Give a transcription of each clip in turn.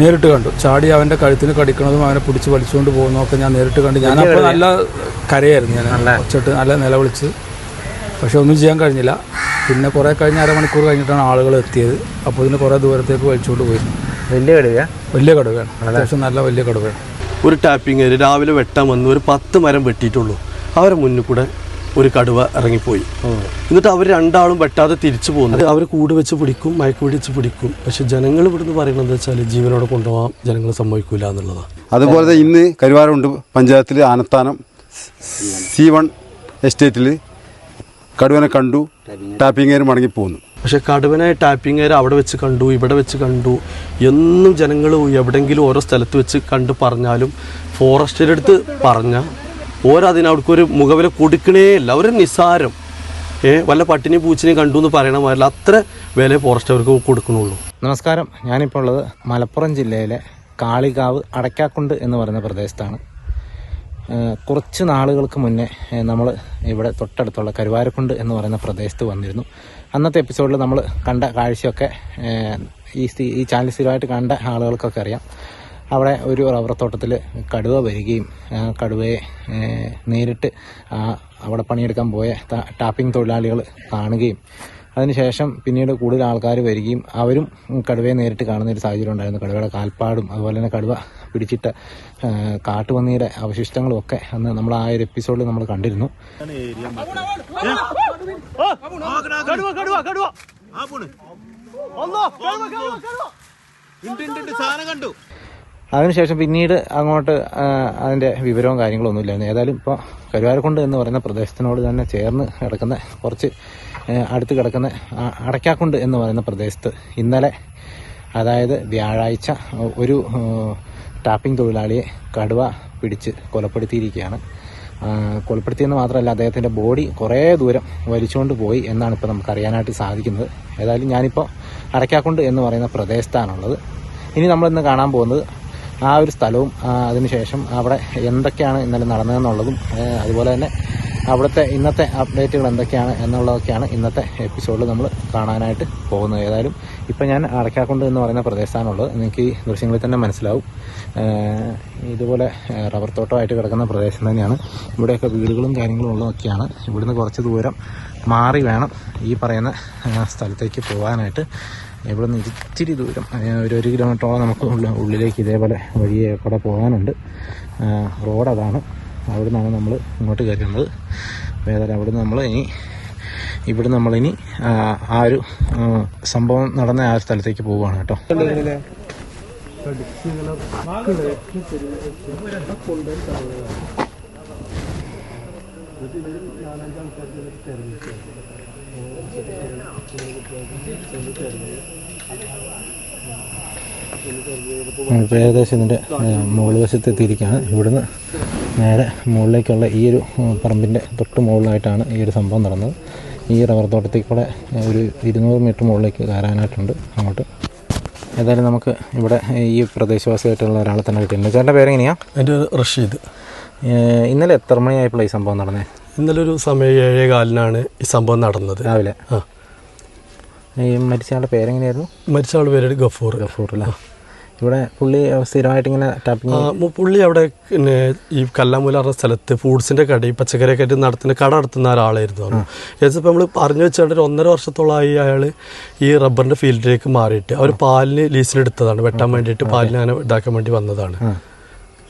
നേരിട്ട് കണ്ടു. ചാടി അവന്റെ കഴുത്തിന് കടിക്കണതും അവനെ പിടിച്ച് വലിച്ചുകൊണ്ട് പോകുന്നതൊക്കെ ഞാൻ നേരിട്ട് കണ്ടു. ഞാൻ അപ്പോൾ നല്ല കരയായിരുന്നു ഞാൻ. ഒച്ചിട്ട് നല്ല നിലവിളിച്ച്. പക്ഷെ ഒന്നും ചെയ്യാൻ കഴിഞ്ഞില്ല. പിന്നെ കുറേ കഴിഞ്ഞ് അരമണിക്കൂർ കഴിഞ്ഞിട്ടാണ് ആളുകൾ എത്തിയത്. അപ്പോൾ ഇതിന് കുറേ ദൂരത്തേക്ക് വലിച്ചുകൊണ്ട് പോയിരുന്നു. വലിയ കടുവ വലിയ കടുവയാണ്. അത്യാവശ്യം നല്ല വലിയ കടുവയാണ്. ഒരു ടാപ്പിംഗ് രാവിലെ വെട്ടാൻ വന്ന് ഒരു പത്ത് മരം വെട്ടിയിട്ടുള്ളൂ. അവരെ മുന്നിൽ കൂടെ ഒരു കടുവ ഇറങ്ങിപ്പോയി. എന്നിട്ട് അവർ രണ്ടാളും വെട്ടാതെ തിരിച്ചു പോകുന്നത് അവർ കൂട് വെച്ച് പിടിക്കും മയക്ക് പിടിച്ച് പിടിക്കും. പക്ഷെ ജനങ്ങൾ ഇവിടുന്ന് പറയുന്നത് വെച്ചാൽ ജീവനോടെ കൊണ്ടുപോകാൻ ജനങ്ങൾ സമ്മതിക്കില്ല എന്നുള്ളതാണ് അതുപോലെ തന്നെ ഇന്ന് കരുവാരുണ്ട് പഞ്ചായത്തിൽ ആനത്താനം സി വൺ എസ്റ്റേറ്റിൽ കടുവനെ കണ്ടു ടാപ്പിംഗ് മടങ്ങി പോകുന്നു പക്ഷെ കടുവനെ ടാപ്പിംഗ് അവിടെ വെച്ച് കണ്ടു ഇവിടെ വെച്ച് കണ്ടു. എന്നും ജനങ്ങൾ എവിടെങ്കിലും ഓരോ സ്ഥലത്ത് വെച്ച് കണ്ട് പറഞ്ഞാലും ഫോറസ്റ്റിന്റെ അടുത്ത് പറഞ്ഞാൽ ഓരതിനവിടേക്ക് ഒരു മുഖവില കൊടുക്കണേ ഇല്ല. ഒരു നിസ്സാരം. ഏ വല്ല പട്ടിനെയും പൂച്ചിനെയും കണ്ടു എന്ന് പറയണ മാതിരി അത്ര വില ഫോറസ്റ്റ് അവർക്ക് കൊടുക്കണുള്ളൂ. നമസ്കാരം. ഞാനിപ്പോൾ ഉള്ളത് മലപ്പുറം ജില്ലയിലെ കാളികാവ് അടയ്ക്കാക്കുണ്ട് എന്ന് പറയുന്ന പ്രദേശത്താണ്. കുറച്ച് നാളുകൾക്ക് മുന്നേ നമ്മൾ ഇവിടെ തൊട്ടടുത്തുള്ള കരുവാരക്കുണ്ട് എന്ന് പറയുന്ന പ്രദേശത്ത് വന്നിരുന്നു. അന്നത്തെ എപ്പിസോഡിൽ നമ്മൾ കണ്ട കാഴ്ചയൊക്കെ ഈ ഈ ചാനൽ സ്ഥിരമായിട്ട് കണ്ട ആളുകൾക്കൊക്കെ അറിയാം. അവിടെ ഒരു റബ്ബർ തോട്ടത്തിൽ കടുവ വരികയും ആ കടുവയെ നേരിട്ട് ആ അവിടെ പണിയെടുക്കാൻ പോയ ടാപ്പിംഗ് തൊഴിലാളികൾ കാണുകയും അതിനുശേഷം പിന്നീട് കൂടുതൽ ആൾക്കാർ വരികയും അവരും കടുവയെ നേരിട്ട് കാണുന്ന ഒരു സാഹചര്യം ഉണ്ടായിരുന്നു. കടുവയുടെ കാൽപ്പാടും അതുപോലെ തന്നെ കടുവ പിടിച്ചിട്ട കാട്ടുപന്നിയുടെ അവശിഷ്ടങ്ങളും ഒക്കെ അന്ന് നമ്മൾ ആ ഒരു എപ്പിസോഡിൽ നമ്മൾ കണ്ടിരുന്നു. അതിനുശേഷം പിന്നീട് അങ്ങോട്ട് അതിന്റെ വിവരവും കാര്യങ്ങളും ഒന്നും ഇല്ലായിരുന്നു. ഏതായാലും ഇപ്പോൾ കരുവാരക്കുണ്ട് എന്ന് പറയുന്ന പ്രദേശത്തിനോട് തന്നെ ചേർന്ന് കിടക്കുന്ന കുറച്ച് അടുത്ത് കിടക്കുന്ന അടയ്ക്കാക്കുണ്ട് എന്ന് പറയുന്ന പ്രദേശത്ത് ഇന്നലെ അതായത് വ്യാഴാഴ്ച ഒരു ടാപ്പിംഗ് തൊഴിലാളിയെ കടുവ പിടിച്ച് കൊലപ്പെടുത്തിയിരിക്കുകയാണ്. കൊലപ്പെടുത്തിയെന്ന് മാത്രമല്ല അദ്ദേഹത്തിന്റെ ബോഡി കുറേ ദൂരം വലിച്ചുകൊണ്ട് പോയി എന്നാണ് ഇപ്പോൾ നമുക്ക് അറിയാനായിട്ട് സാധിക്കുന്നത്. ഏതായാലും ഞാനിപ്പോൾ അടയ്ക്കാക്കുണ്ട് എന്ന് പറയുന്ന പ്രദേശത്താണുള്ളത്. ഇനി നമ്മളിന്ന് കാണാൻ പോകുന്നത് ആ ഒരു സ്ഥലവും അതിനുശേഷം അവിടെ എന്തൊക്കെയാണ് ഇന്നലെ നടന്നതെന്നുള്ളതും അതുപോലെ തന്നെ അവിടുത്തെ ഇന്നത്തെ അപ്ഡേറ്റുകൾ എന്തൊക്കെയാണ് എന്നുള്ളതൊക്കെയാണ് ഇന്നത്തെ എപ്പിസോഡിൽ നമ്മൾ കാണാനായിട്ട് പോകുന്നത്. ഏതായാലും ഇപ്പം ഞാൻ അടയ്ക്കാക്കുണ്ട് എന്ന് പറയുന്ന പ്രദേശത്താണുള്ളത്. നിങ്ങൾക്ക് ഈ ദൃശ്യങ്ങളിൽ തന്നെ മനസ്സിലാവും. ഇതുപോലെ റബ്ബർ തോട്ടമായിട്ട് കിടക്കുന്ന പ്രദേശം തന്നെയാണ്. ഇവിടെയൊക്കെ വീടുകളും കാര്യങ്ങളും ഉള്ളതൊക്കെയാണ്. ഇവിടുന്ന് കുറച്ച് ദൂരം മാറി വേണം ഈ പറയുന്ന സ്ഥലത്തേക്ക് പോകാനായിട്ട്. ഇവിടെ നിന്ന് ഇത്തിരി ദൂരം. ഒരു ഒരു കിലോമീറ്ററോളം നമുക്ക് ഉള്ള- ഉള്ളിലേക്ക് ഇതേപോലെ വഴിയെ കൂടെ പോകാനുണ്ട്. റോഡ് അതാണ്. അവിടെ നിന്നാണ് നമ്മൾ ഇങ്ങോട്ട് കയറുന്നത്. വേദന അവിടെ നമ്മൾ ഇനി ഇവിടെ നമ്മളിനി ആ, ഒരു സംഭവം നടന്ന ആ സ്ഥലത്തേക്ക് പോവുകയാണ് കേട്ടോ. ഇപ്പോൾ ഏകദേശം ഇതിന്റെ മുകൾ വശത്ത് എത്തിയിരിക്കുകയാണ്. ഇവിടുന്ന് നേരെ മുകളിലേക്കുള്ള ഈ ഒരു പറമ്പിന്റെ തൊട്ട് മുകളിലായിട്ടാണ് ഈ ഒരു സംഭവം നടന്നത്. ഈ റബ്ബർ തോട്ടത്തിൽ കൂടെ ഒരു ഇരുന്നൂറ് മീറ്റർ മുകളിലേക്ക് കയറാനായിട്ടുണ്ട് അങ്ങോട്ട്. ഏതായാലും നമുക്ക് ഇവിടെ ഈ പ്രദേശവാസിയായിട്ടുള്ള ഒരാളെ തന്നെ കിട്ടിയിട്ടുണ്ട്. ചേട്ടന്റെ പേരെങ്ങനെയാണ് എന്റെ റഷീദ്. ഇന്നലെ എത്ര മണിയായപ്പോൾ ഈ സംഭവം നടന്നേ? ഇന്നലെ ഒരു സമയം ഏഴേ കാലിനാണ് ഈ സംഭവം നടന്നത്. രാവിലെ. ആ. ഈ മരിച്ച ആളുടെ പേരെങ്ങനെയായിരുന്നു? മരിച്ച ആൾ പേര് ഗഫൂർ. ഗഫൂർ അല്ലേ? ഇവിടെ പുള്ളി സ്ഥിരമായിട്ട് ഇങ്ങനെ ടാപ്പിങ് പുള്ളി അവിടെ പിന്നെ ഈ കല്ലാമൂല പറഞ്ഞ സ്ഥലത്ത് ഫുഡ്സിന്റെ കട ഈ പച്ചക്കറിയൊക്കെ ആയിട്ട് നടത്തുന്ന കട നടത്തുന്ന ഒരാളായിരുന്നു. ഏകദേശം ഇപ്പോൾ നമ്മൾ പറഞ്ഞു വെച്ചാൽ ഒരു ഒന്നര വർഷത്തോളമായി അയാൾ ഈ റബ്ബറിന്റെ ഫീൽഡിലേക്ക് മാറിയിട്ട്. അവർ പാലിന് ലീസിനെടുത്തതാണ് വെട്ടാൻ വേണ്ടിയിട്ട് പാലിന് അങ്ങനെ ഇതാക്കാൻ വേണ്ടി വന്നതാണ്.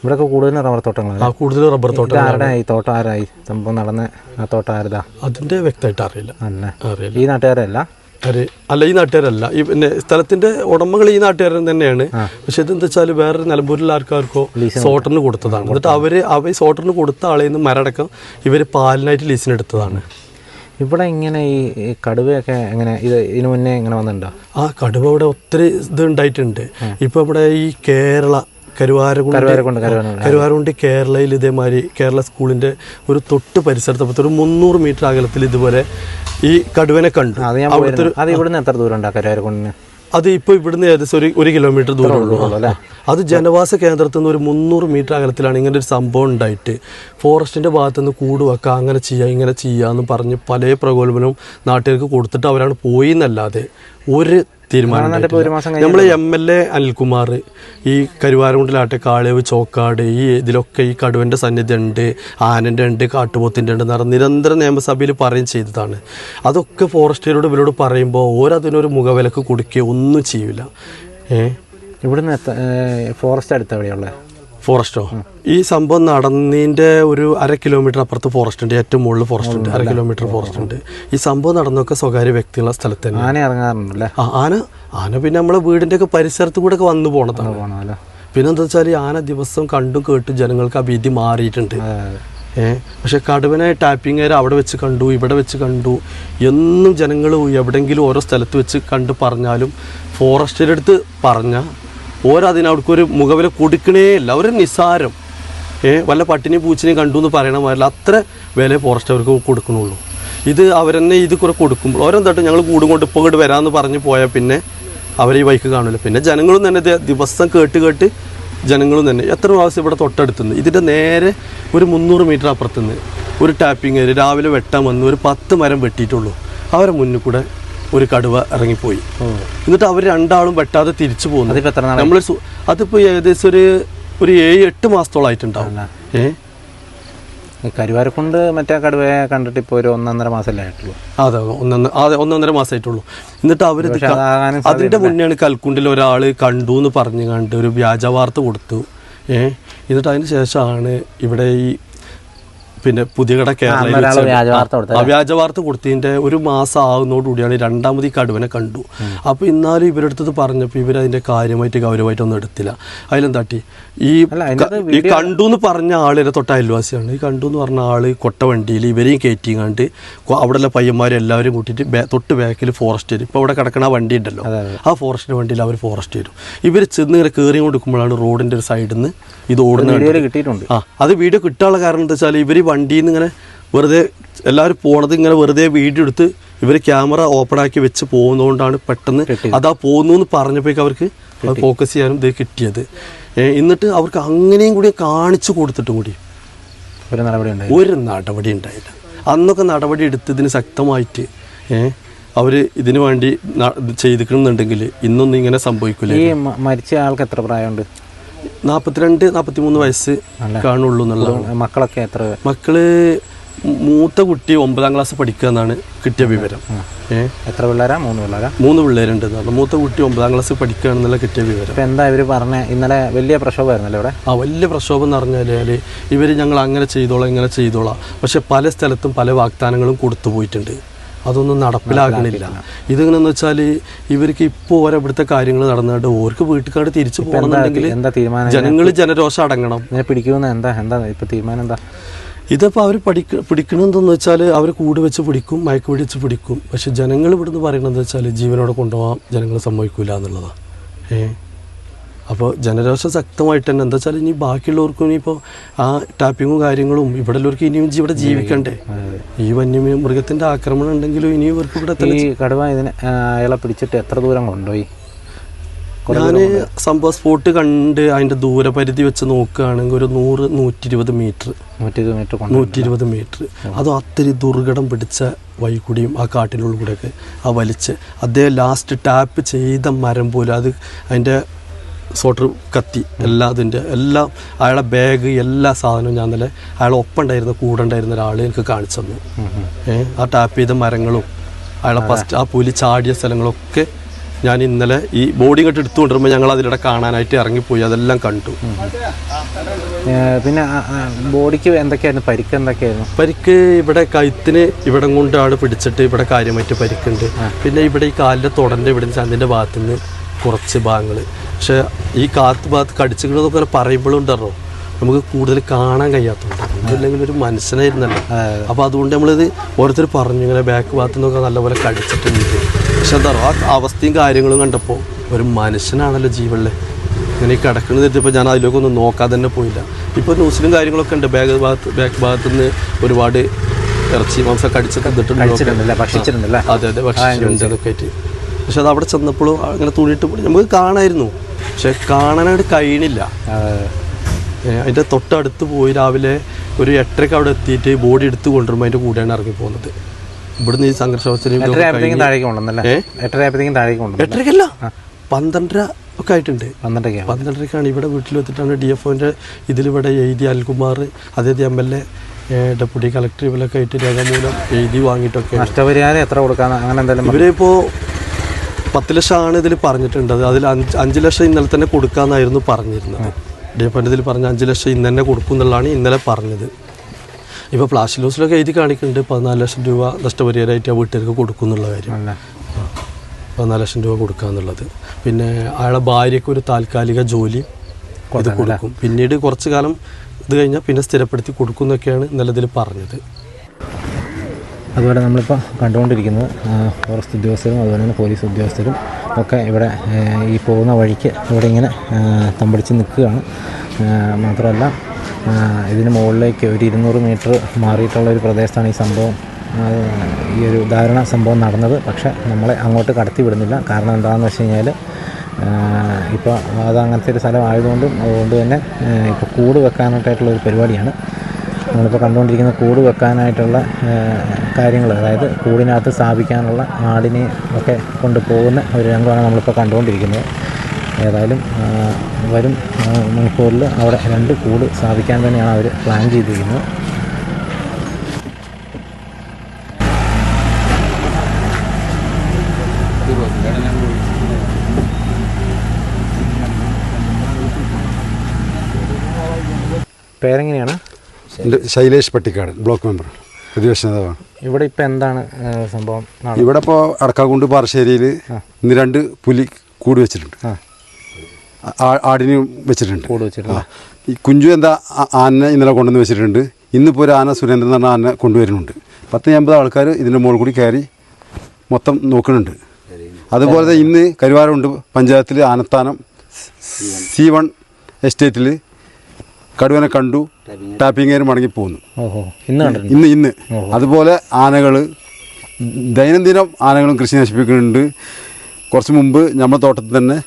ഇവിടെയൊക്കെ കൂടുതലും റബ്ബർ തോട്ടങ്ങളാണ് ആ കൂടുതൽ റബ്ബർ തോട്ടം ആരായി തോട്ടം ആരായി? സംഭവം നടന്ന ആ തോട്ടം ആരതാ? അതിന്റെ വ്യക്തമായിട്ട് അറിയില്ല. അറിയില്ല. ഈ നാട്ടുകാരല്ല? അല്ല ഈ നാട്ടുകാരല്ല. ഈ പിന്നെ സ്ഥലത്തിന്റെ ഉടമകൾ ഈ നാട്ടുകാരൻ തന്നെയാണ്. പക്ഷെ ഇതെന്താ വെച്ചാൽ വേറൊരു നിലമ്പൂരിൽ ആൾക്കാർക്കോ സോട്ടറിന് കൊടുത്തതാണ്. എന്നിട്ട് അവർ അവ സോട്ടറിന് കൊടുത്ത ആളെ നിന്ന് മരടക്കം ഇവർ പാലിനായിട്ട് ലീസിന് എടുത്തതാണ്. ഇവിടെ ഇങ്ങനെ ഈ ഈ കടുവയൊക്കെ എങ്ങനെ ഇത് ഇതിനു മുന്നേ ഇങ്ങനെ വന്നിട്ടുണ്ടോ? ആ കടുവ ഇവിടെ ഒത്തിരി ഇത് ഉണ്ടായിട്ടുണ്ട്. ഇപ്പൊ ഇവിടെ ഈ കേരള കരുവാരകുണ്ട്. കരുവാരകുണ്ട് കേരളയിൽ ഇതേമാതിരി കേരള സ്കൂളിന്റെ ഒരു തൊട്ട് പരിസരത്ത് ഒരു മുന്നൂറ് മീറ്റർ അകലത്തിൽ ഇതുപോലെ ഈ കടുവനെ കണ്ടു. അത് ഇവിടുന്ന് എത്ര ദൂരം ഉണ്ടാക്കാം കരുവാരകുണ്ടിന്? അത് ഇപ്പൊ ഇവിടുന്ന് ഏകദേശം ഒരു ഒരു കിലോമീറ്റർ ദൂരമുള്ളൂ. അത് ജനവാസ കേന്ദ്രത്തിൽ നിന്ന് ഒരു മുന്നൂറ് മീറ്റർ അകലത്തിലാണ് ഇങ്ങനെ ഒരു സംഭവം ഉണ്ടായിട്ട്. ഫോറസ്റ്റിന്റെ ഭാഗത്തു നിന്ന് കൂട് വെക്കുക അങ്ങനെ ചെയ്യുക ഇങ്ങനെ ചെയ്യാന്ന് പറഞ്ഞ് പല പ്രകോപനവും നാട്ടുകാർക്ക് കൊടുത്തിട്ട് അവരാണ് പോയി എന്നല്ലാതെ ഒരു തീരുമാനം നമ്മൾ എം എൽ എ അനിൽകുമാർ ഈ കരുവാരമുണ്ടിലാട്ടെ കാളേവ് ചോക്കാട് ഈ ഇതിലൊക്കെ ഈ കടുവന്റെ സന്നിധി ഉണ്ട് ആനന്റെ ഉണ്ട് കാട്ടുപോത്തിന്റെ ഉണ്ട് എന്ന് പറഞ്ഞാൽ നിരന്തരം നിയമസഭയിൽ പറയും ചെയ്തതാണ്. അതൊക്കെ ഫോറസ്റ്റുകാരോട് ഇവരോട് പറയുമ്പോൾ ഓരതിനൊരു മുഖവിലക്ക് കൊടുക്കുകയോ ഒന്നും ചെയ്യില്ല ഏ? ഇവിടുന്ന് ഫോറസ്റ്റ് അടുത്ത് എവിടെയുള്ള ഫോറസ്റ്റോ? ഈ സംഭവം നടന്നതിന്റെ ഒരു അര കിലോമീറ്റർ അപ്പുറത്ത് ഫോറസ്റ്റ് ഉണ്ട് ഏറ്റവും മുകളിൽ ഫോറസ്റ്റ് ഉണ്ട് അര കിലോമീറ്റർ ഫോറസ്റ്റ് ഉണ്ട് ഈ സംഭവം നടന്നൊക്കെ സ്വകാര്യ വ്യക്തിയുള്ള സ്ഥലത്ത് തന്നെ. ആന ഇറങ്ങാറുണ്ടല്ലേ? ആ, ആന ആന പിന്നെ നമ്മളെ വീടിന്റെ ഒക്കെ പരിസരത്ത് കൂടെ ഒക്കെ വന്നു പോണതാണ് പിന്നെ എന്താ വെച്ചാൽ ആന ദിവസം കണ്ടും കേട്ടും ജനങ്ങൾക്ക് ആ ഭീതി മാറിയിട്ടുണ്ട്. ഏ പക്ഷെ കടുവനെ ടാപ്പിംഗ് അവിടെ വെച്ച് കണ്ടു ഇവിടെ വെച്ച് കണ്ടു. എന്നും ജനങ്ങൾ എവിടെങ്കിലും ഓരോ സ്ഥലത്ത് വെച്ച് കണ്ട് പറഞ്ഞാലും ഫോറസ്റ്റിന്റെ അടുത്ത് പറഞ്ഞാൽ ഓരോ അതിനവിടേക്ക് ഒരു മുഖവില കൊടുക്കണേ ഇല്ല. ഒരു നിസ്സാരം. ഏ വല്ല പട്ടിനെയും പൂച്ചിനെയും കണ്ടു എന്ന് പറയണ മാതിരി അത്ര വില ഫോറസ്റ്റ് അവർക്ക് കൊടുക്കണുള്ളൂ. ഇത് അവരെന്നെ ഇത് കുറെ കൊടുക്കുമ്പോൾ ഓരോന്തായിട്ട് ഞങ്ങൾ കൂടും കൊണ്ട് ഇപ്പോൾ ഇങ്ങോട്ട് വരാമെന്ന് പറഞ്ഞ് പോയാൽ പിന്നെ അവർ ഈ വൈക്ക് കാണില്ല പിന്നെ ജനങ്ങളും തന്നെ ദിവസം കേട്ട് കേട്ട് ജനങ്ങളും തന്നെ എത്ര പ്രാവശ്യം ഇവിടെ തൊട്ടടുത്തുനിന്ന് ഇതിന്റെ നേരെ ഒരു മുന്നൂറ് മീറ്റർ അപ്പുറത്തുനിന്ന് ഒരു ടാപ്പിംഗ് രാവിലെ വെട്ടാൻ വന്ന് ഒരു പത്ത് മരം വെട്ടിയിട്ടുള്ളൂ. അവരെ മുന്നിൽ കൂടെ ഒരു കടുവ ഇറങ്ങിപ്പോയി. എന്നിട്ട് അവർ രണ്ടാളും വെട്ടാതെ തിരിച്ചു പോകുന്നു. അതിപ്പോ നമ്മൾ അതിപ്പോ ഏകദേശം ഒരു ഒരു ഏഴ് എട്ട് മാസത്തോളമായിട്ടുണ്ടാവും ഏ? ഈ കരുവാരക്കുണ്ട് മറ്റേ കടുവയെ കണ്ടിട്ട് ഇപ്പോൾ ഒരു ഒന്നൊന്നര മാസമല്ലേ ആയിട്ടുള്ളൂ? അതെ ഒന്നൊന്ന് അതെ ഒന്നൊന്നര മാസമായിട്ടുള്ളൂ എന്നിട്ട് അവർ അതിന്റെ മുന്നെയാണ് കൽക്കുണ്ടിൽ ഒരാൾ കണ്ടു എന്ന് പറഞ്ഞു കണ്ട് ഒരു വ്യാജ വാർത്ത കൊടുത്തു. ഏ? എന്നിട്ട് അതിന് ശേഷമാണ് ഇവിടെ ഈ പിന്നെ പുതിയ കട കേരളയിൽ ഒരാൾ വ്യാജ വാർത്ത കൊടുത്തതിന്റെ ഒരു മാസം ആകുന്നതോടുകൂടിയാണ് രണ്ടാമത് ഈ കടുവനെ കണ്ടു. അപ്പൊ ഇന്നാലും ഇവരെടുത്തത് പറഞ്ഞപ്പോൾ ഇവരതിന്റെ കാര്യമായിട്ട് ഗൗരവമായിട്ടൊന്നും എടുത്തില്ല. അതിലെന്താട്ടി ഈ ഈ കണ്ടു എന്ന് പറഞ്ഞ ആൾ എന്നെ തൊട്ട അയൽവാസിയാണ്. ഈ കണ്ടു എന്ന് പറഞ്ഞ ആൾ കൊട്ട വണ്ടിയിൽ ഇവരെയും കയറ്റി കണ്ട് അവിടെയുള്ള പയ്യന്മാരെ എല്ലാവരും കൂട്ടിയിട്ട് തൊട്ട് ബാക്കിൽ ഫോറസ്റ്റ് വരും. ഇപ്പോൾ അവിടെ കിടക്കണ വണ്ടി ഉണ്ടല്ലോ. ആ ഫോറസ്റ്റ് വണ്ടിയിൽ അവർ ഫോറസ്റ്റ് വരും. ഇവർ ചെന്ന് ഇങ്ങനെ കയറി കൊടുക്കുമ്പോഴാണ് റോഡിന്റെ ഒരു സൈഡിൽ നിന്ന് ഇത് ഓടുന്ന വീഡിയോയിൽ കിട്ടിയിട്ടുണ്ട്. ആ അത് വീഡിയോ കിട്ടാനുള്ള കാരണം എന്താ വെച്ചാൽ ഇവർ വണ്ടിയിൽ നിന്ന് ഇങ്ങനെ വെറുതെ എല്ലാവരും പോണത് ഇങ്ങനെ വെറുതെ വീഡിയോ എടുത്ത് ഇവർ ക്യാമറ ഓപ്പൺ ആക്കി വെച്ച് പോകുന്നതുകൊണ്ടാണ് പെട്ടെന്ന് അതാ പോകുന്നു എന്ന് പറഞ്ഞപ്പോഴേക്ക് അവർക്ക് ഫോക്കസ് ചെയ്യാനും ഇത് കിട്ടിയത്. എന്നിട്ട് അവർക്ക് അങ്ങനെയും കൂടി കാണിച്ചു കൊടുത്തിട്ടും കൂടി. ഒരു നടപടി ഒരു നടപടി ഉണ്ടായില്ല. അന്നൊക്കെ നടപടി എടുത്തതിന് ശക്തമായിട്ട് ഏഹ് അവർ ഇതിനു വേണ്ടി ചെയ്തിക്കണമെന്നുണ്ടെങ്കിൽ ഇന്നൊന്നും ഇങ്ങനെ സംഭവിക്കില്ല ഈ മരിച്ച ആൾക്ക് എത്ര പ്രായമുണ്ട്? നാൽപ്പത്തിരണ്ട് നാൽപ്പത്തിമൂന്ന് വയസ്സ് കാണുള്ളൂ എന്നുള്ളതാണ് മക്കളൊക്കെ എത്ര മക്കൾ മൂത്ത കുട്ടി ഒമ്പതാം ക്ലാസ് പഠിക്കുക എന്നാണ് കിട്ടിയ വിവരം. ഏഹ് എത്ര പിള്ളേരാ? മൂന്ന് പിള്ളേരാ? മൂന്ന് പിള്ളേരുണ്ട്. മൂത്ത കുട്ടി ഒമ്പതാം ക്ലാസ് പഠിക്കുകയാണെന്നുള്ള കിട്ടിയ വിവരം. ഇപ്പം എന്താ ഇവർ പറഞ്ഞ? ഇന്നലെ വലിയ പ്രക്ഷോഭമായിരുന്നല്ലോ ഇവിടെ? ആ വലിയ പ്രക്ഷോഭം എന്ന് പറഞ്ഞാൽ ഇവർ ഞങ്ങൾ അങ്ങനെ ചെയ്തോളാം ഇങ്ങനെ ചെയ്തോളാം. പക്ഷെ പല സ്ഥലത്തും പല വാഗ്ദാനങ്ങളും കൊടുത്തു പോയിട്ടുണ്ട്. അതൊന്നും നടപ്പിലാക്കണില്ല ഇതെങ്ങനെയെന്ന് വെച്ചാൽ ഇവർക്ക് ഇപ്പോൾ ഓരോ ഇവിടുത്തെ കാര്യങ്ങൾ നടന്നിട്ട് ഓർക്ക് വീട്ടുകാട് തിരിച്ചു പോകണമെന്നുണ്ടെങ്കിൽ ജനങ്ങൾ ജനരോഷം അടങ്ങണം. പിടിക്കുന്ന എന്താ? എന്താ ഇപ്പൊ തീരുമാനം എന്താ? ഇതിപ്പോൾ അവർ പഠിക്ക പിടിക്കണമെന്ന് വെച്ചാൽ അവർ കൂട് വെച്ച് പിടിക്കും മയക്ക് പിടിച്ച് പിടിക്കും. പക്ഷെ ജനങ്ങൾ ഇവിടുന്ന് പറയണതെന്ന് വെച്ചാൽ ജീവനോടെ കൊണ്ടുപോകാൻ ജനങ്ങൾ സമ്മതിക്കില്ല എന്നുള്ളതാണ് ഏ? അപ്പോൾ ജനരോഷം ശക്തമായിട്ട് തന്നെ എന്താ വെച്ചാൽ ഇനി ബാക്കിയുള്ളവർക്കും ഇനിയിപ്പോൾ ആ ടാപ്പിങ്ങും കാര്യങ്ങളും ഇവിടെ ഉള്ളവർക്ക് ഇനിയും ഇവിടെ ജീവിക്കണ്ടേ? ഈ വന്യമൃഗത്തിന്റെ ആക്രമണം ഉണ്ടെങ്കിലും ഇനിയും ഇവർക്ക് ഇവിടെ ഈ കടുവ ഇതിനെ അയാളെ പിടിച്ചിട്ട് എത്ര ദൂരം കൊണ്ടുപോയി? ഞാൻ സംഭവ സ്പോട്ട് കണ്ട് അതിന്റെ ദൂരപരിധി വെച്ച് നോക്കുകയാണെങ്കിൽ ഒരു നൂറ് നൂറ്റി ഇരുപത് മീറ്റർ നൂറ്റി ഇരുപത് മീറ്റർ. അത് അത്തിരി ദുർഘടം പിടിച്ച വഴി കൂടിയും ആ കാട്ടിനുള്ളിൽ കൂടെയൊക്കെ ആ വലിച്ച്. അദ്ദേഹം ലാസ്റ്റ് ടാപ്പ് ചെയ്ത മരം പോലും അത് അതിന്റെ സോട്ടർ കത്തി. എല്ലാ അതിന്റെ എല്ലാം അയാളെ ബാഗ് എല്ലാ സാധനവും ഞാൻ തന്നെ അയാളെ ഒപ്പം ഉണ്ടായിരുന്ന കൂടെ ഉണ്ടായിരുന്ന ഒരാൾ എനിക്ക് കാണിച്ചു തന്നു. ആ ടാപ്പ് ചെയ്ത മരങ്ങളും അയാളെ ഫസ്റ്റ് ആ പുലി ചാടിയ സ്ഥലങ്ങളൊക്കെ ഞാൻ ഇന്നലെ ഈ ബോഡി കെട്ട് എടുത്തുകൊണ്ടിരുമ്പോൾ ഞങ്ങൾ അതിലൂടെ കാണാനായിട്ട് ഇറങ്ങിപ്പോയി അതെല്ലാം കണ്ടു. പിന്നെ ബോഡിക്ക് എന്തൊക്കെയായിരുന്നു? പരിക്ക് എന്തൊക്കെയായിരുന്നു? പരിക്ക് ഇവിടെ കഴുത്തിന് ഇവിടം കൊണ്ടാണ് പിടിച്ചിട്ട് ഇവിടെ കാര്യമായിട്ട് പരിക്കുണ്ട്. പിന്നെ ഇവിടെ ഈ കാലിന്റെ തുടന്റെ ഇവിടെ ചന്തിന്റെ ഭാഗത്തു നിന്ന് കുറച്ച് ഭാഗങ്ങൾ പക്ഷെ ഈ കാത്ത് ഭാഗത്ത് കടിച്ചിട്ടുള്ളതൊക്കെ ഇങ്ങനെ പറയുമ്പോഴും ഉണ്ടല്ലോ. നമുക്ക് കൂടുതൽ കാണാൻ കഴിയാത്തതുണ്ട് അതല്ലെങ്കിൽ ഒരു മനുഷ്യനായിരുന്നല്ലോ അപ്പോൾ അതുകൊണ്ട് നമ്മളിത് ഓരോരുത്തർ പറഞ്ഞു ഇങ്ങനെ ബാക്ക് ഭാഗത്തു നിന്നൊക്കെ നല്ലപോലെ കടിച്ചിട്ടുണ്ട്. പക്ഷെ എന്താ പറയുക ആ അവസ്ഥയും കാര്യങ്ങളും കണ്ടപ്പോൾ ഒരു മനുഷ്യനാണല്ലോ ജീവനിലെ. ഇങ്ങനെ ഈ കിടക്കുന്നത് തെറ്റിയപ്പോൾ ഞാൻ അതിലേക്ക് ഒന്നും നോക്കാതെ തന്നെ പോയില്ല. ഇപ്പോൾ ന്യൂസിലും കാര്യങ്ങളൊക്കെ ഉണ്ട്. ബാഗ് ഭാഗത്ത് ബാക്ക് ഭാഗത്ത് നിന്ന് ഒരുപാട് ഇറച്ചി മാംസം കടിച്ച് തിന്നിട്ടുണ്ട് അതെ അതെ ഭക്ഷിച്ചിട്ടുണ്ട് പക്ഷെ അത് അവിടെ ചെന്നപ്പോഴും അങ്ങനെ തുണിയിട്ട് പോയി. നമുക്ക് കാണായിരുന്നു. പക്ഷെ കാണാനായിട്ട് കഴിയണില്ല. അതിന്റെ തൊട്ടടുത്ത് പോയി രാവിലെ ഒരു എട്ടരയ്ക്ക് അവിടെ എത്തിയിട്ട് ബോഡി എടുത്ത് കൊണ്ടുവരുമ്പോൾ അതിന്റെ കൂടെയാണ് ഇറങ്ങി പോകുന്നത്. ഇവിടുന്ന് ഈ സംഘർഷാവസ്ഥയിലും എട്ടരക്കല്ല? പന്ത്രണ്ടര ഒക്കെ ആയിട്ടുണ്ട്. പന്ത്രണ്ടര പന്ത്രണ്ടരക്കാണ് ഇവിടെ വീട്ടിൽ വെച്ചിട്ടാണ് ഡി എഫ് ഒന്റെ ഇതിലിവിടെ എഴുതി അൽകുമാർ അതായത് M L A deputy collector ഇവരൊക്കെ ആയിട്ട് രേഖാമൂലം എഴുതി വാങ്ങിയിട്ടൊക്കെ നഷ്ടപരിഹാരം എത്ര കൊടുക്കാൻ അങ്ങനെ എന്തെങ്കിലും ഇവരിപ്പോൾ പത്ത് ലക്ഷമാണ് ഇതിൽ പറഞ്ഞിട്ടുണ്ടത്. അതിൽ അഞ്ച് അഞ്ച് ലക്ഷം ഇന്നലെ തന്നെ കൊടുക്കാമെന്നായിരുന്നു പറഞ്ഞിരുന്നത്. ഡി എഫ് ഇതിൽ പറഞ്ഞ അഞ്ച് ലക്ഷം ഇന്ന് തന്നെ കൊടുക്കും എന്നുള്ളതാണ് ഇന്നലെ പറഞ്ഞത്. ഇപ്പോൾ പ്ലാസ്റ്റിക് ലോസിലൊക്കെ എഴുതി കാണിക്കുന്നുണ്ട് പതിനാല് ലക്ഷം രൂപ നഷ്ടപരിഹാരമായിട്ട് ആ വീട്ടുകാർക്ക് കൊടുക്കും എന്നുള്ള കാര്യം പതിനാല് ലക്ഷം രൂപ കൊടുക്കാന്നുള്ളത്. പിന്നെ അയാളെ ഭാര്യയ്ക്ക് ഒരു താൽക്കാലിക ജോലി ഇത് കൊടുക്കും. പിന്നീട് കുറച്ചു കാലം ഇത് കഴിഞ്ഞാൽ പിന്നെ സ്ഥിരപ്പെടുത്തി കൊടുക്കും എന്നൊക്കെയാണ് ഇന്നലെ ഇതിൽ പറഞ്ഞത്. അതുപോലെ നമ്മളിപ്പോൾ കണ്ടുകൊണ്ടിരിക്കുന്നത് ഫോറസ്റ്റ് ഉദ്യോഗസ്ഥരും അതുപോലെ തന്നെ പോലീസ് ഉദ്യോഗസ്ഥരും ഒക്കെ ഇവിടെ ഈ പോകുന്ന വഴിക്ക് ഇവിടെ ഇങ്ങനെ തമ്പടിച്ച് നിൽക്കുകയാണ്. മാത്രമല്ല ഇതിന് മുകളിലേക്ക് ഒരു ഇരുന്നൂറ് മീറ്റർ മാറിയിട്ടുള്ള ഒരു പ്രദേശത്താണ് ഈ സംഭവം. ഈ ഒരു ദാരുണ സംഭവം നടന്നത്. പക്ഷേ നമ്മളെ അങ്ങോട്ട് കടത്തി വിടുന്നില്ല. കാരണം എന്താണെന്ന് വെച്ച് കഴിഞ്ഞാൽ ഇപ്പോൾ അത് അങ്ങനത്തെ ഒരു സ്ഥലം ആയതുകൊണ്ടും അതുകൊണ്ട് തന്നെ ഇപ്പോൾ കൂട് വെക്കാനായിട്ടുള്ളൊരു പരിപാടിയാണ്. നമ്മളിപ്പോൾ കണ്ടുകൊണ്ടിരിക്കുന്ന കൂട് വെക്കാനായിട്ടുള്ള കാര്യങ്ങൾ അതായത് കൂടിനകത്ത് സ്ഥാപിക്കാനുള്ള ആടിനെ ഒക്കെ കൊണ്ടുപോകുന്ന ഒരു രംഗമാണ് നമ്മളിപ്പോൾ കണ്ടുകൊണ്ടിരിക്കുന്നത്. ഏതായാലും വരും മണിക്കൂറിൽ അവിടെ രണ്ട് കൂട് സ്ഥാപിക്കാൻ തന്നെയാണ് അവർ പ്ലാൻ ചെയ്തിരിക്കുന്നത്. പേരെങ്ങനെയാണ്? എന്റെ ശൈലേഷ് പട്ടിക്കാട് ബ്ലോക്ക് മെമ്പർ പ്രതിപക്ഷ നേതാവാണ്. ഇവിടെ ഇപ്പം എന്താണ് സംഭവം? ഇവിടെ ഇപ്പോൾ അടക്കാകുണ്ട് പാറശ്ശേരിയിൽ ഇന്ന് രണ്ട് പുലി കൂട് വെച്ചിട്ടുണ്ട്. ആടിനും വെച്ചിട്ടുണ്ട്. കൂട് വെച്ചിട്ടുണ്ട്. ഈ കുഞ്ചു എന്താ ആന ഇന്നലെ കൊണ്ടുവന്ന് വെച്ചിട്ടുണ്ട്. ഇന്നിപ്പോൾ ഒരു ആന സുരേന്ദ്രൻ എന്ന് പറഞ്ഞ ആന കൊണ്ടുവരുന്നുണ്ട്. പത്ത് അമ്പത് ആൾക്കാർ ഇതിന്റെ മുകളിൽ കൂടി കയറി മൊത്തം നോക്കുന്നുണ്ട്. അതുപോലെ തന്നെ ഇന്ന് കരുവാരമുണ്ട് പഞ്ചായത്തിൽ ആനത്താനം സി വൺ എസ്റ്റേറ്റിൽ കടുവനെ കണ്ടു ടാപ്പിങ്ങേര് മടങ്ങി പോകുന്നു ഇന്ന് ഇന്ന് അതുപോലെ ആനകൾ ദൈനംദിനം ആനകളും കൃഷി നശിപ്പിക്കുന്നുണ്ട്. കുറച്ച് മുമ്പ് നമ്മുടെ തോട്ടത്തിൽ തന്നെ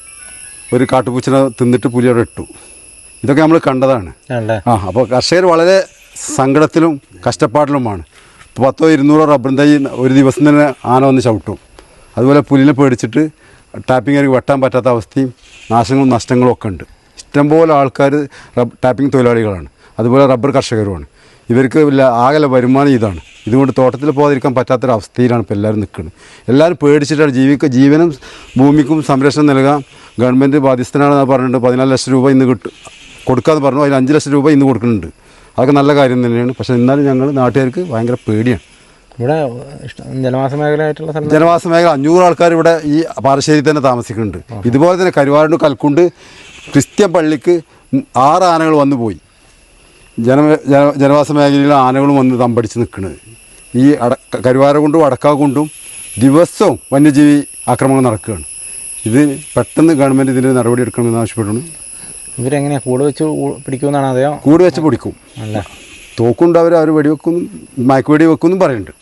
ഒരു കാട്ടുപൂച്ചനെ തിന്നിട്ട് പുലി അവിടെ ഇട്ടു. ഇതൊക്കെ നമ്മൾ കണ്ടതാണ്. ആ അപ്പോൾ കർഷകർ വളരെ സങ്കടത്തിലും കഷ്ടപ്പാടിലുമാണ്. പത്തോ ഇരുന്നൂറോ റബ്ബർ തൈ ഒരു ദിവസം തന്നെ ആന വന്ന് ചവിട്ടും. അതുപോലെ പുലിനെ പേടിച്ചിട്ട് ടാപ്പിംഗ് വെട്ടാൻ പറ്റാത്ത അവസ്ഥയും നാശങ്ങളും നഷ്ടങ്ങളും ഒക്കെ ഉണ്ട്. ഇഷ്ടംപോലെ ആൾക്കാർ റബ് ടാപ്പിംഗ് തൊഴിലാളികളാണ്. അതുപോലെ റബ്ബർ കർഷകരുമാണ്. ഇവർക്ക് ഇല്ല ആകെ വരുമാനം ഇതാണ്. ഇതുകൊണ്ട് തോട്ടത്തിൽ പോകാതിരിക്കാൻ പറ്റാത്തൊരവസ്ഥയിലാണ് ഇപ്പോൾ എല്ലാവരും നിൽക്കുന്നത്. എല്ലാവരും പേടിച്ചിട്ടാണ് ജീവിക്ക ജീവനും ഭൂമിക്കും സംരക്ഷണം നൽകാൻ ഗവൺമെന്റ് ബാധ്യസ്ഥനാണെന്ന് പറഞ്ഞിട്ട് പതിനാല് ലക്ഷം രൂപ ഇന്ന് കിട്ടും. കൊടുക്കാമെന്ന് പറഞ്ഞു. അതിൽ അഞ്ച് ലക്ഷം രൂപ ഇന്ന് കൊടുക്കുന്നുണ്ട്. അതൊക്കെ നല്ല കാര്യം തന്നെയാണ്. പക്ഷേ എന്നാലും ഞങ്ങൾ നാട്ടുകാർക്ക് ഭയങ്കര പേടിയാണ്. ഇവിടെ ജനവാസ മേഖലയായിട്ടുള്ള ജനവാസ മേഖല അഞ്ഞൂറ് ആൾക്കാർ ഇവിടെ ഈ പാറശ്ശേരി തന്നെ താമസിക്കുന്നുണ്ട്. ഇതുപോലെ തന്നെ കരുവാരുണ്ട് കൽക്കുണ്ട്. ക്രിസ്ത്യൻ പള്ളിക്ക് ആറ് ആനകൾ വന്നു പോയി. ജന ജന- ജനവാസ മേഖലയിലെ ആനകളും വന്ന് തമ്പടിച്ച് നിൽക്കുന്നത് ഈ അട കരുവാര കൊണ്ടും അടക്കാ കൊണ്ടും ദിവസവും വന്യജീവി ആക്രമണം നടക്കുകയാണ്. ഇത് പെട്ടെന്ന് ഗവൺമെന്റ് ഇതിന് നടപടി എടുക്കണമെന്ന് ആവശ്യപ്പെട്ടുണ്ട് ഇവരെങ്ങനെയാ? കൂട് വെച്ച് പിടിക്കുമെന്നാണ് അതെയോ? കൂട് വെച്ച് പിടിക്കും. അല്ല. തോക്കുണ്ട് അവർ അവർ വെടിവെക്കും മയക്കുവെടി വെക്കും പറയുന്നുണ്ട്.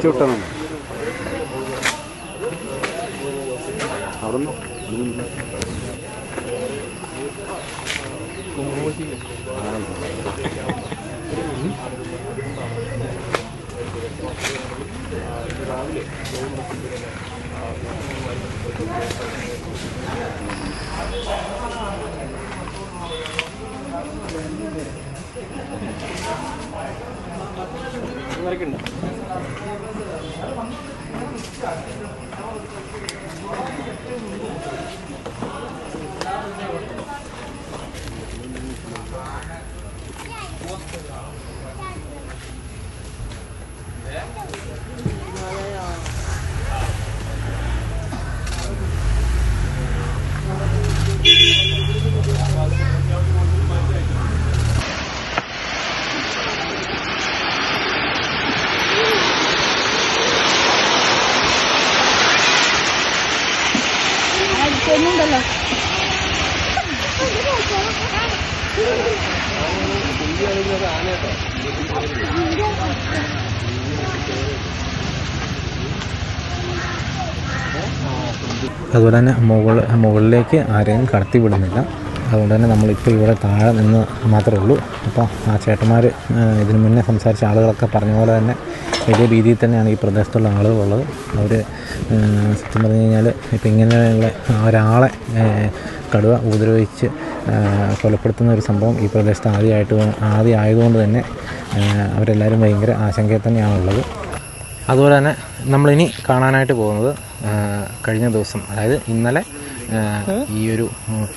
ചുട്ടണം അവിടുന്ന്? രാവിലെ പൊന്നുണ്ടല്ലോ അതുപോലെ തന്നെ മുകൾ മുകളിലേക്ക് ആരെയും കടത്തിവിടുന്നില്ല അതുകൊണ്ട് തന്നെ നമ്മളിപ്പോൾ ഇവിടെ താഴെ നിന്ന് മാത്രമേ ഉള്ളൂ. അപ്പോൾ ആ ചേട്ടന്മാർ ഇതിനു മുന്നേ സംസാരിച്ച ആളുകളൊക്കെ പറഞ്ഞ പോലെ തന്നെ വലിയ രീതിയിൽ തന്നെയാണ് ഈ പ്രദേശത്തുള്ള ആളുകളുള്ളത് അവർ സത്യം പറഞ്ഞു കഴിഞ്ഞാൽ ഇപ്പം ഇങ്ങനെയുള്ള ഒരാളെ കടുവ ഉപദ്രവിച്ച് കൊലപ്പെടുത്തുന്ന ഒരു സംഭവം ഈ പ്രദേശത്ത് ആദ്യമായിട്ട് ആദ്യം ആയതുകൊണ്ട് തന്നെ അവരെല്ലാവരും ഭയങ്കര ആശങ്കയിൽ തന്നെയാണുള്ളത്. അതുപോലെ തന്നെ നമ്മളിനി കാണാനായിട്ട് പോകുന്നത് കഴിഞ്ഞ ദിവസം അതായത് ഇന്നലെ ഈ ഒരു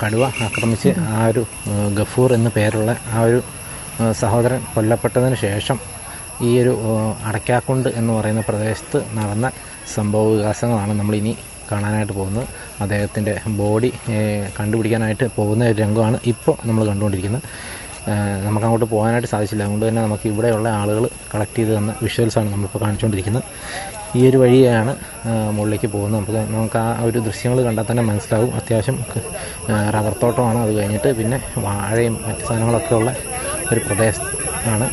കടുവ ആക്രമിച്ച് ആ ഒരു ഗഫൂർ എന്ന പേരുള്ള ആ ഒരു സഹോദരൻ കൊല്ലപ്പെട്ടതിന് ശേഷം ഈ ഒരു അടയ്ക്കാക്കുണ്ട് എന്ന് പറയുന്ന പ്രദേശത്ത് നടന്ന സംഭവ വികാസങ്ങളാണ് നമ്മളിനി കാണാനായിട്ട് പോകുന്നത്. അദ്ദേഹത്തിന്റെ ബോഡി കണ്ടുപിടിക്കാനായിട്ട് പോകുന്ന ഒരു രംഗമാണ് ഇപ്പോൾ നമ്മൾ കണ്ടുകൊണ്ടിരിക്കുന്നത്. നമുക്ക് അങ്ങോട്ട് പോകാനായിട്ട് സാധിച്ചില്ല. അതുകൊണ്ട് തന്നെ നമുക്ക് ഇവിടെയുള്ള ആളുകൾ കളക്ട് ചെയ്ത് തന്ന വിഷ്വൽസാണ് നമ്മളിപ്പോൾ കാണിച്ചുകൊണ്ടിരിക്കുന്നത്. ഈ ഒരു വഴിയാണ് മുകളിലേക്ക് പോകുന്നത്. നമുക്ക് നമുക്ക് ആ ഒരു ദൃശ്യങ്ങൾ കണ്ടാൽ തന്നെ മനസ്സിലാവും. അത്യാവശ്യം റബ്ബർ തോട്ടമാണ്. അത് കഴിഞ്ഞിട്ട് പിന്നെ വാഴയും മറ്റു സാധനങ്ങളൊക്കെ ഉള്ള ഒരു പ്രദേശമാണ്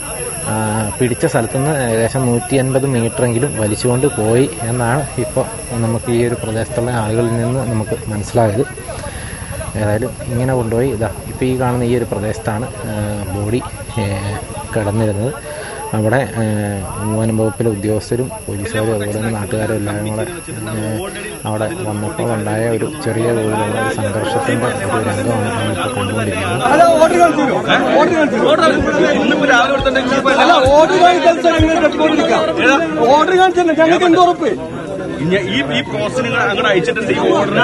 പിടിച്ച സ്ഥലത്തുനിന്ന് ഏകദേശം നൂറ്റി അൻപത് മീറ്ററെങ്കിലും വലിച്ചുകൊണ്ട് പോയി എന്നാണ് ഇപ്പോൾ നമുക്ക് ഈ ഒരു പ്രദേശത്തുള്ള ആളുകളിൽ നിന്ന് നമുക്ക് മനസ്സിലായത്. ഏതായാലും ഇങ്ങനെ കൊണ്ടുപോയി. ഇതാ ഇപ്പോൾ ഈ കാണുന്ന ഈ ഒരു പ്രദേശത്താണ് ബോഡി കിടന്നിരുന്നത്. അവിടെ വനം വകുപ്പിലെ ഉദ്യോഗസ്ഥരും പോലീസുകാരും അതുപോലെ തന്നെ നാട്ടുകാരും എല്ലാവരും കൂടെ അവിടെ വന്നപ്പോൾ ഉണ്ടായ ഒരു ചെറിയ തോതിലുള്ള ഒരു സംഘർഷത്തിന്റെ ഒരു രംഗമാണ് നമ്മളിപ്പോൾ കണ്ടുകൊണ്ടിരിക്കുന്നത്. ഓർഡർ കാണിച്ചാൽ ഞങ്ങൾക്ക് എന്ത് ഉറപ്പ്? ഈ ഈ പ്രോസസ് നിങ്ങൾ അങ്ങോട്ട് അയച്ചിട്ടുണ്ട് ഈ ഓർഡർ